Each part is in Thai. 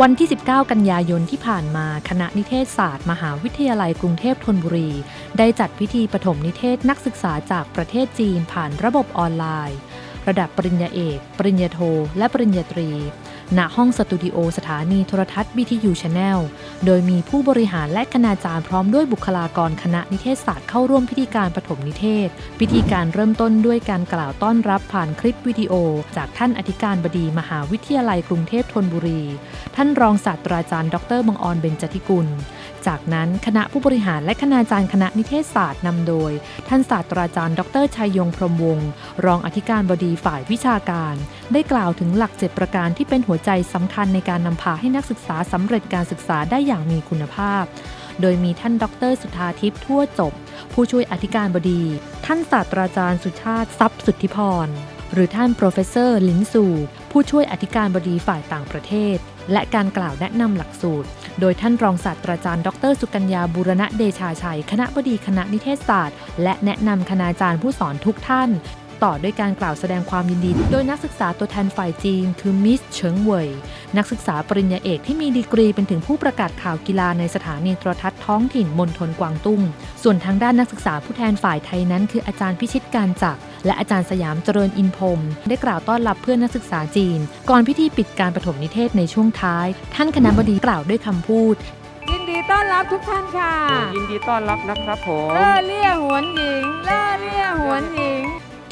วันที่ 19 กันยายนที่ผ่านมาคณะนิเทศศาสตร์ มหาวิทยาลัยกรุงเทพธนบุรี ได้จัดพิธีปฐมนิเทศนักศึกษาจากประเทศจีนผ่านระบบออนไลน์ ระดับปริญญาเอก ปริญญาโท และปริญญาตรี ณห้องสตูดิโอสถานีโทรทัศน์ BTU Channel โดยมีผู้บริหารและคณาจารย์พร้อมด้วยบุคลากรคณะนิเทศศาสตร์เข้าร่วมพิธีการปฐมนิเทศ พิธีการเริ่มต้นด้วยการกล่าวต้อนรับผ่านคลิปวิดีโอ จากท่านอธิการบดีมหาวิทยาลัยกรุงเทพธนบุรี ท่านรองศาสตราจารย์ ดรบังออนเบญจทิกุล จากนั้นคณะผู้บริหารและคณาจารย์คณะนิเทศศาสตร์นำโดย ท่านศาสตราจารย์ ดรชัยยงพรมวงศ์รองอธิการบดีฝ่ายวิชาการ ได้กล่าวถึงหลักเจตประการที่เป็นหัวใจสำคัญในการนำพาให้นักศึกษาสำเร็จการศึกษาได้อย่างมีคุณภาพ โดยมีท่านดร สุธาทิพย์ทั่วจบ ผู้ช่วยอธิการบดี ท่านศาสตราจารย์สุชาติทรัพย์สุทธิพรหรือท่านโปรเฟสเซอร์ลินซู ผู้ช่วยอธิการบดีฝ่ายต่างประเทศ และการกล่าวแนะนำหลักสูตร โดยท่านรองศาสตราจารย์ ดร สุกัญญาบุรณะเดชาชัย คณะบดีคณะนิเทศศาสตร์ และแนะนำคณาจารย์ผู้สอนทุกท่าน ต่อด้วยการกล่าวแสดงความยินดี โดยนักศึกษาตัวแทนฝ่ายจีน คือมิสเฉิงเหวย นักศึกษาปริญญาเอกที่มีดีกรีเป็นถึงผู้ประกาศข่าวกีฬาในสถานีโทรทัศน์ท้องถิ่นมณฑลกวางตุ้ง ส่วนทางด้านนักศึกษาผู้แทนฝ่ายไทยนั้น คืออาจารย์พิชิตการจักรและอาจารย์สยามเจริญอินพรหมได้กล่าวต้อนรับเพื่อนนักศึกษาจีน ก่อนพิธีปิดการปฐมนิเทศในช่วงท้าย ท่านคณะบดีกล่าวด้วยคำพูด ยินดีต้อนรับทุกท่านค่ะ ยินดีต้อนรับนะครับผมเล่อเลี่ยหวนหญิงเล่อเลี่ยหวนหญิง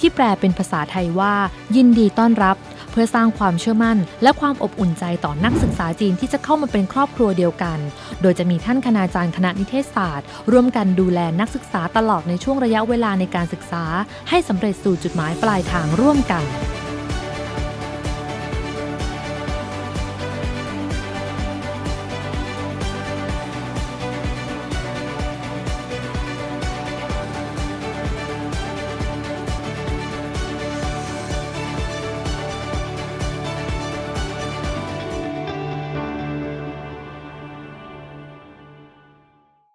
ที่แปลเป็นภาษาไทยว่า ยินดีต้อนรับ เพื่อสร้างความเชื่อมั่น และความอบอุ่นใจต่อนักศึกษาจีนที่จะเข้ามาเป็นครอบครัวเดียวกัน โดยจะมีท่านคณาจารย์คณะนิเทศศาสตร์ ร่วมกันดูแลนักศึกษาตลอดในช่วงระยะเวลาในการศึกษา ให้สำเร็จสู่จุดหมายปลายทางร่วมกัน